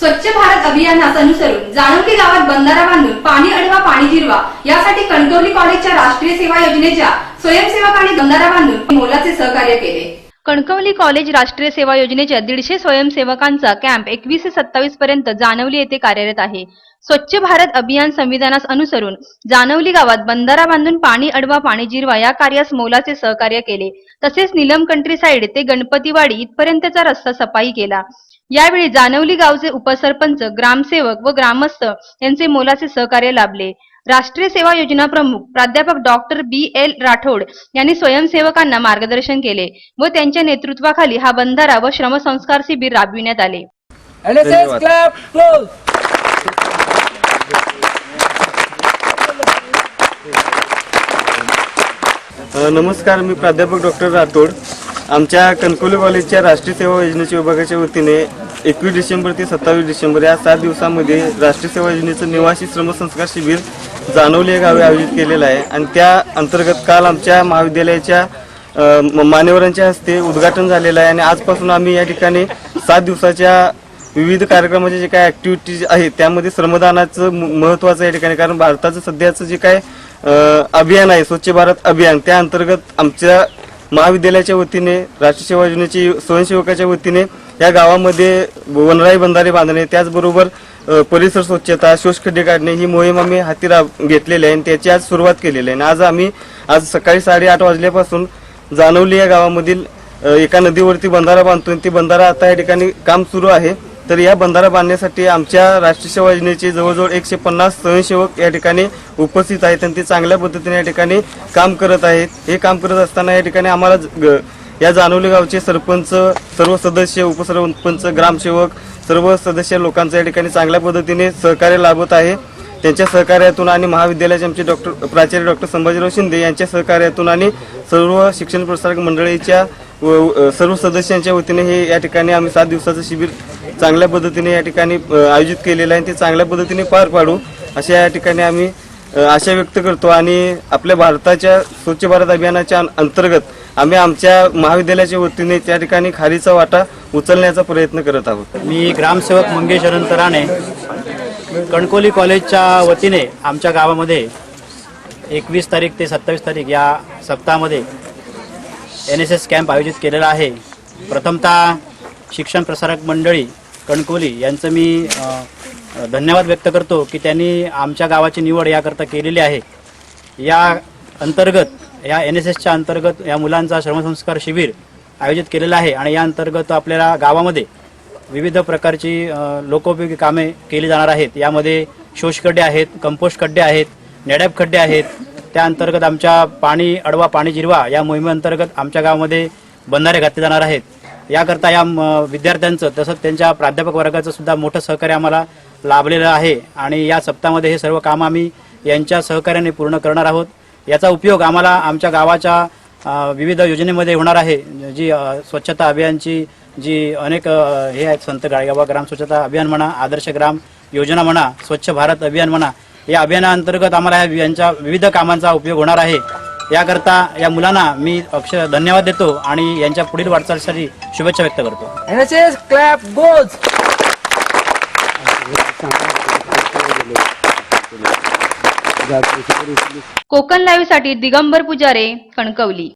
स्वच्छ भारत अभियानास अनुसरून जानवली गावात बंधारा बांधून पाणी अडवा पाणी जिरवा. यासाठी कणकवली कॉलेजच्या राष्ट्रीय सेवा योजनेच्या स्वयंसेवकांनी बंधारा बांधून मोलाचे सहकार्य केले. कणकवली कॉलेज राष्ट्रीय सेवा योजनेच्या दीडशे स्वयंसेवकांचा कॅम्प एकवीस ते सत्तावीस पर्यंत जानवली येथे कार्यरत आहे. स्वच्छ भारत अभियान संविधानास अनुसरून जानवली गावात बंधारा बांधून पाणी अडवा पाणी जिरवा या कार्यास मोलाचे सहकार्य केले. तसेच निलम कंट्री साईड ते गणपतीवाडी इथपर्यंतचा रस्ता सफाई केला. यावेळी जानवली गावचे उपसरपंच ग्रामसेवक व ग्रामस्थ यांचे मोलाचे सहकार्य लाभले. राष्ट्रीय सेवा योजना प्रमुख प्राध्यापक डॉक्टर बी एल राठोड यांनी स्वयंसेवकांना मार्गदर्शन केले व त्यांच्या नेतृत्वाखाली हा बंधारा व श्रमसंस्कार शिबिर राबविण्यात आले. नमस्कार मी प्राध्यापक डॉक्टर राठोड. आमच्या कणकवली कॉलेजच्या राष्ट्रीय सेवा योजनेच्या विभागाच्या वतीने एकवीस डिसेंबर ते सत्तावीस डिसेंबर या सात दिवसामध्ये राष्ट्रीय सेवा योजनेचं निवासी श्रमसंस्कार शिबिर जानवली या गावी आयोजित केलेलं आहे. आणि त्या अंतर्गत काल आमच्या महाविद्यालयाच्या मान्यवरांच्या हस्ते उद्घाटन झालेलं आहे. आणि आजपासून आम्ही या ठिकाणी सात दिवसाच्या विविध कार्यक्रमाचे जे काय ऍक्टिव्हिटीज आहेत त्यामध्ये श्रमदानाचं म- महत्त्वाचं या ठिकाणी कारण भारताचं सध्याचं जे काय अभियान आहे स्वच्छ भारत अभियान त्या अंतर्गत आमच्या महाविद्यालयाच्या वतीने राष्ट्रीय सेवा योजनेची स्वयंसेवकाच्या वतीने या गावामध्ये वनराई बंधारे बांधणे त्याचबरोबर परिसर स्वच्छता शोषखड्डे काढणे ही मोहीम आम्ही हाती राब- घेतलेली आहे आणि त्याची आज सुरुवात केलेली आहे. आणि आज आम्ही आज सकाळी साडेआठ वाजल्यापासून जानवली या गावामधील एका नदीवरती बंधारा बांधतो आणि ती बंधारा आता या ठिकाणी काम सुरू आहे. तर या बंधारा बांधण्यासाठी आमच्या राष्ट्रीय सेवा योजनेचे जवळजवळ एकशे पन्नास स्वयंसेवक या ठिकाणी उपस्थित आहेत आणि ते चांगल्या पद्धतीने या ठिकाणी काम करत आहेत. हे काम करत असताना या ठिकाणी आम्हाला ग- या जानवली गावचे सरपंच सर्व सदस्य उपसरपंच ग्रामसेवक सर्व सदस्य लोकांचं या ठिकाणी चांगल्या पद्धतीने सहकार्य लाभत आहे. त्यांच्या सहकार्यातून आणि महाविद्यालयाचे आमचे डॉक्टर प्राचार्य डॉक्टर संभाजीराव शिंदे यांच्या सहकार्यातून आणि सर्व शिक्षण प्रसारक मंडळीच्या व सर्व सदस्यांच्या वतीने हे या ठिकाणी आम्ही सात दिवसाचं शिबिर चांगल्या पद्धतीने या ठिकाणी आयोजित केलेलं आहे आणि ते चांगल्या पद्धतीने पार पाडू अशा या ठिकाणी आम्ही आशा व्यक्त करतो आणि आपल्या भारताच्या स्वच्छ भारत अभियानाच्या अंतर्गत आम्ही आमच्या महाविद्यालयाच्या वतीने त्या ठिकाणी खारीचा वाटा उचलण्याचा प्रयत्न करत आहोत. मी ग्रामसेवक मंगेश अनंतराणे कणकोली कॉलेजच्या वतीने आमच्या गावामध्ये एकवीस तारीख ते सत्तावीस तारीख या सप्ताहामध्ये एन एस एस कॅम्प आयोजित केलेला आहे. प्रथमतः शिक्षण प्रसारक मंडळी कणकोली यांचं मी धन्यवाद व्यक्त करतो की त्यांनी आमच्या गावाची निवड याकरता केलेली आहे. या अंतर्गत या एन एस एसच्या अंतर्गत या मुलांचा श्रमसंस्कार शिबिर आयोजित केलेला आहे आणि या अंतर्गत आपल्याला गावामध्ये विविध प्रकारची लोकोपयोगी कामे केली जाणार आहेत. यामध्ये शोषखड्डे आहेत कंपोस्ट खड्डे आहेत नेडॅप खड्डे आहेत त्या अंतर्गत आमच्या पाणी अडवा पाणी जिरवा या मोहिमेअंतर्गत आमच्या गावामध्ये बंधारे घातले जाणार आहेत. याकरता या म, विद्यार्थ्यांचं तसंच त्यांच्या प्राध्यापक वर्गाचं सुद्धा मोठं सहकार्य आम्हाला लाभलेलं आहे आणि या सप्ताहामध्ये हे सर्व कामं आम्ही यांच्या सहकार्याने पूर्ण करणार आहोत. याचा उपयोग आम्हाला आमच्या गावाच्या विविध योजनेमध्ये होणार आहे. जी स्वच्छता अभियानची जी अनेक हे आहेत संत गाळगावा ग्राम स्वच्छता अभियान म्हणा आदर्श ग्राम योजना म्हणा स्वच्छ भारत अभियान म्हणा या अभियानाअंतर्गत आम्हाला यांच्या विविध कामांचा उपयोग होणार आहे. याकरता या मुलांना मी अक्षर धन्यवाद देतो आणि यांच्या पुढील वाटचालीसाठी शुभेच्छा व्यक्त करतो. NSS clap goes. Konkan लाईव्हसाठी Digambar पुजारे Kankavli.